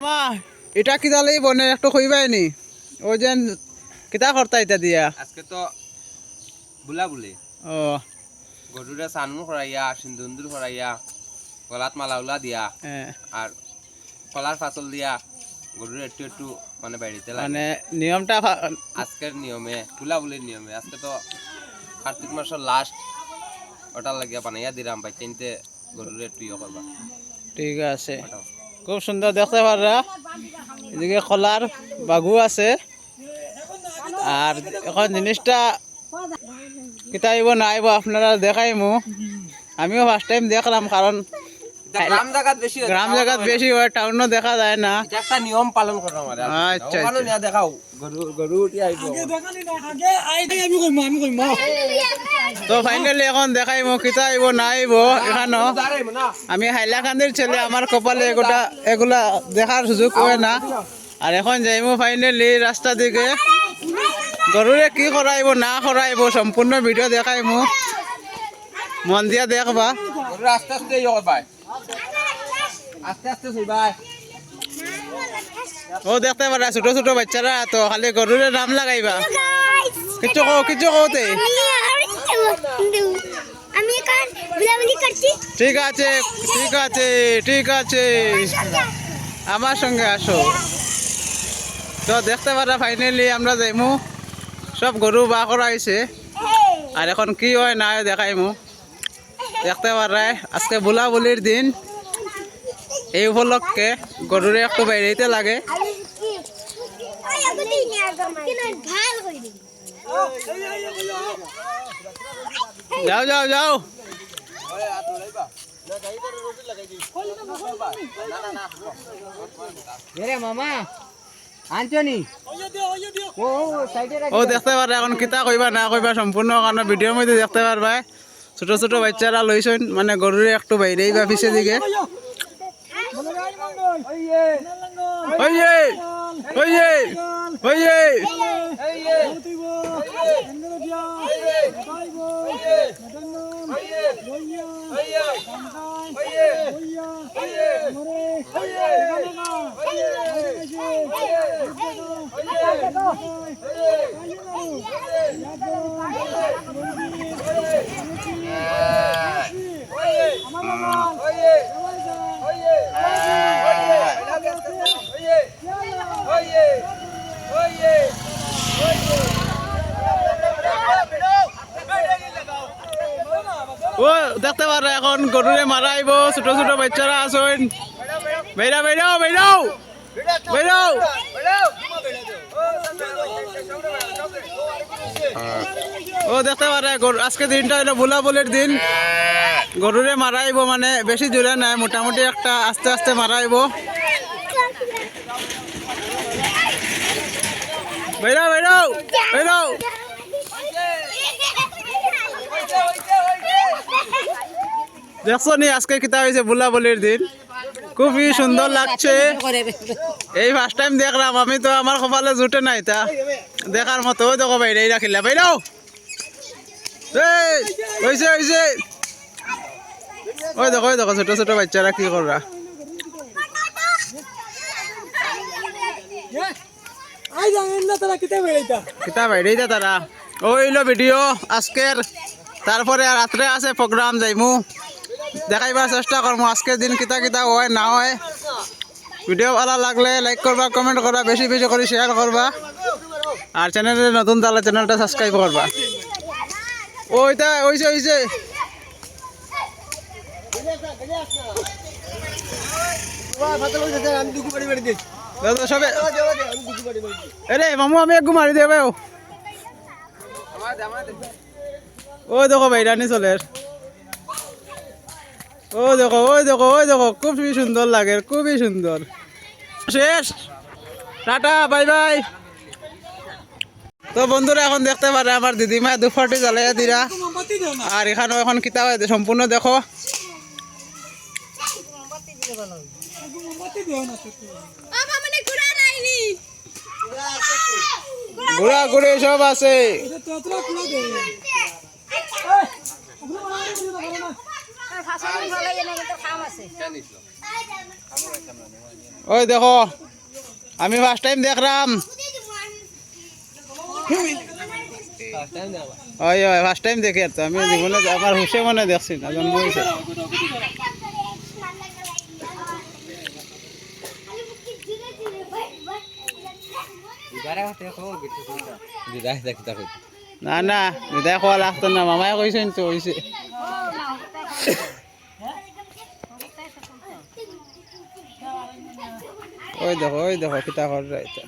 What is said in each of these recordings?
মা এটা কি তাহলে বনে একটু কইবাই নি? ওই যে কিতা করতা এটা দিয়া? আজকে তো বুলা বুলি ও। গরুরে সানুন করাইয়া সিন্দুন্দুর করাইয়া গলাত মালা উলা দিয়া আর কলার ফাসল দিয়া গরুরে একটু একটু মানে বাড়িতে মানে নিয়মটা আজকের নিয়মে বুলা বুলির নিয়মে আজকে তো কার্তিক মাসের লাস্ট ওটার লাগিয়া বানাইয়া দিলাম বাই চিনতে গরুরে একটু ইয়ে করবা ঠিক আছে। খুব সুন্দর দেখতে পাররা। এদিকে কলার বাগু আছে। আর এখন জিনিসটা কিতা আইব না আইব আপনারা দেখাইমু। আমিও ফার্স্ট টাইম দেখলাম কারণ গ্রাম জায়গাত বেশি হয়। গ্রাম জায়গাত বেশি হয় টাউনও দেখা যায় না। একটা নিয়ম পালন করা মানে আচ্ছা, আচ্ছা। দেখাও। গরু গরু উঠি আইব। তো ফাইনালি এখন দেখাইমু কিতা আইব না আইব এখানো। আমি হাইলাকান্দির ছেলে আমার কপালে এগুলা এগুলা দেখার সুযোগ হয় না। আর এখন যাইমু ফাইনালি রাস্তা দিকে। গরুরে কি করাইব না করাইব সম্পূর্ণ ভিডিও দেখাইমু মন দিয়া দেখবা। আস্তে আস্তে আস্তে আস্তে শুইবাই ও দেখতে পারা ছোট ছোট বাচ্চারা তো খালি গরুরে নাম লাগাইবা। কিছু কও কিছু কওতে। আমি এখন বুলাবুলি করছি। ঠিক আছে ঠিক আছে ঠিক আছে। আমার সঙ্গে আসো। তো দেখতে পারা ফাইনালি আমরা যাইমু। সব গরু বা করা হয়েছে আর এখন কি হয় না হয় দেখাইমু। দেখতে পারায় আজকে বুলাবুলির দিন। এই উপলক্ষে গরুরে একটু বাইরেতে লাগে। ওই যাও যাও। যাও মামা আনছনি ও দেখতে পারে এখন কিতা কইবা না কইবা সম্পূর্ণ কারণ ভিডিওর মধ্যে দেখতে পারবা ছোট ছোট বাচ্চারা লইছেন মানে গরুরে একটু বাইরেই বা পিছে দিকে ওইয়ে ওইয়ে ওইয়ে ও এখন গরুরে মারাইব ছোট ছোট বাচ্চারা আছেন। বেরাও বেরাও বেরাও বেরাও ও, দেখতে পারে আজকে দিনটা হলো বুলাবুলির দিন। গরুরে মারাইব মানে বেশি জোরে নাই, মোটামুটি একটা আস্তে আস্তে মারাইব। বেরাও বেরাও বেরাও দেখছ নি আজকে কিতা হয়েছে বুলাবলির দিন? খুবই সুন্দর লাগছে। এই ফার্স্ট টাইম দেখলাম আমি তো আমার কপালে জুটে নাই তা। দেখার মতো ওই দেখো বাইরে রাখিলা বাইরেও এই, হইছে হইছে। ওই দেখো ওই দেখো ছোট ছোট বাচ্চারা কি করা কিতা বাইরে তারা। ওইলো ভিডিও আজকের। তারপরে রাত্রে আছে প্রোগ্রাম যাইমু। দেখাইবার চেষ্টা করব আজকের দিন কিতা কিতা হয়, না হয়। ভিডিও ভালো লাগলে লাইক করবা কমেন্ট করবা, বেশি বেশি করে শেয়ার করবা। আর চ্যানেলে নতুন তাহলে চ্যানেলটা সাবস্ক্রাইব করবা। ওইটা ওইছে ওইছে আমি একটু মারি দেবে ও দেখো বাইরানি চলে ও দেখো ওই দেখো ওই দেখো খুবই সুন্দর লাগে খুবই সুন্দর শেষ টাটা বাই বাই তো বন্ধুরা এখন দেখতে পারে আমার দিদিমা দুফাটি জ্বালাইয়া দিরা আর এখানে এখন কিতাব সম্পূর্ণ দেখো মানে ঘোরা ঘুরে সব আছে ওই দেখো আমি ফার্স্ট টাইম দেখলাম। ওই ওই ফার্স্ট টাইম দেখি আর তো আমি জীবনে আমার হুসে মনে দেখছি না জন্ম হয়েছে। না না দিদাই খোৱা লাগতো না মামাই কৈছে তো কৈছে ওই দেখো ওই দেখো কিতা করে এটা।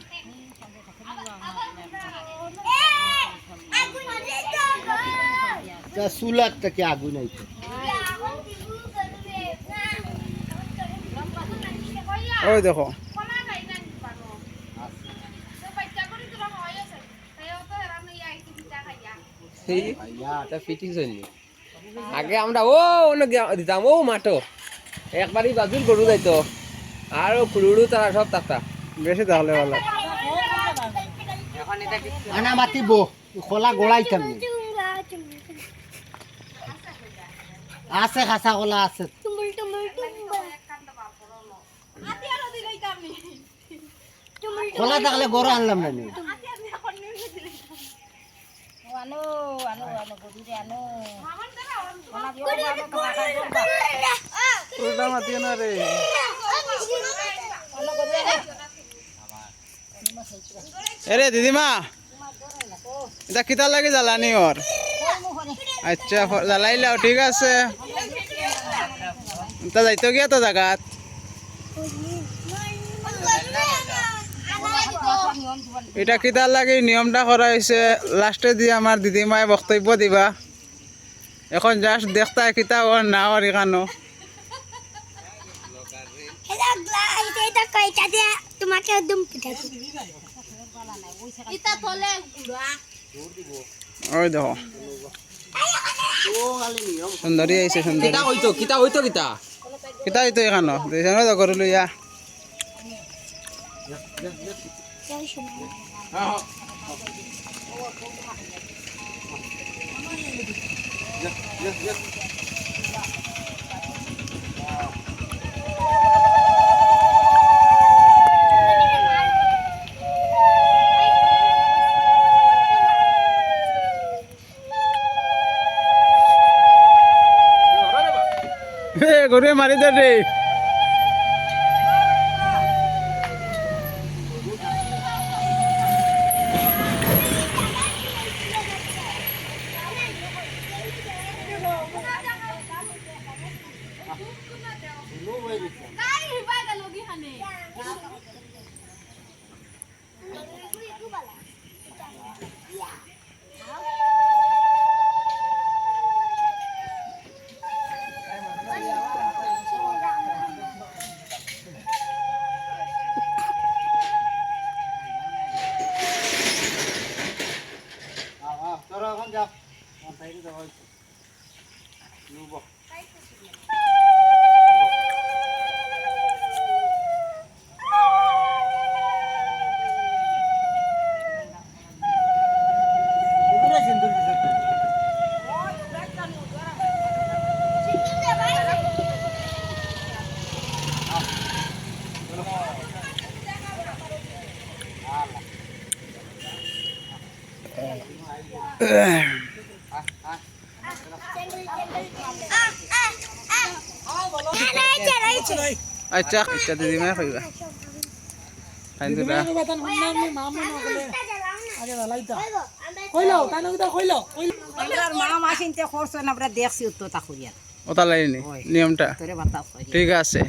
চুলার থেকে আগুন আইছে? ওই দেখো। তা ফিটিং হয়নি আগে আমরা ও অন্য গিয়া- দিতাম ও মাঠো একবারই বাজুর গরু যাইতো। আর খুলুড়ু তারা সব তাতা। বেশি তাহলে ভালো। আনা মাতিব খোলা গোড়াইতাম নি। আছে খাসা কলা আছে। খোলা থাকলে গরু আনলাম না নি। উল্টা মাতিও না রে। এরে দিদিমা, এটা কিতা লাগে জ্বালানি ওর আচ্ছা জ্বালাইলাও ঠিক আছে। তা যাইতো গিয়া তো জাগাত? এটা কিতা লাগে নিয়মটা করা হয়েছে লাস্টে দিয়ে আমার দিদিমায় বক্তব্য দিবা। এখন জাস্ট দেখতা কিতা ওর না ওর এখানো তোমাকে একদম গুড়া। ওই দেখো। সুন্দরী আইছে সুন্দরী। কিতা হইতো কিতা হইতো কিতা কিতা হইতো এখানো দেখছেন তো করল ইয়া এ গরুয়ে মারি দে রে। তোরা আচ্ছা আচ্ছা দিদিমাই কইবা। খাইন দিবা। নিয়মটা। ঠিক আছে।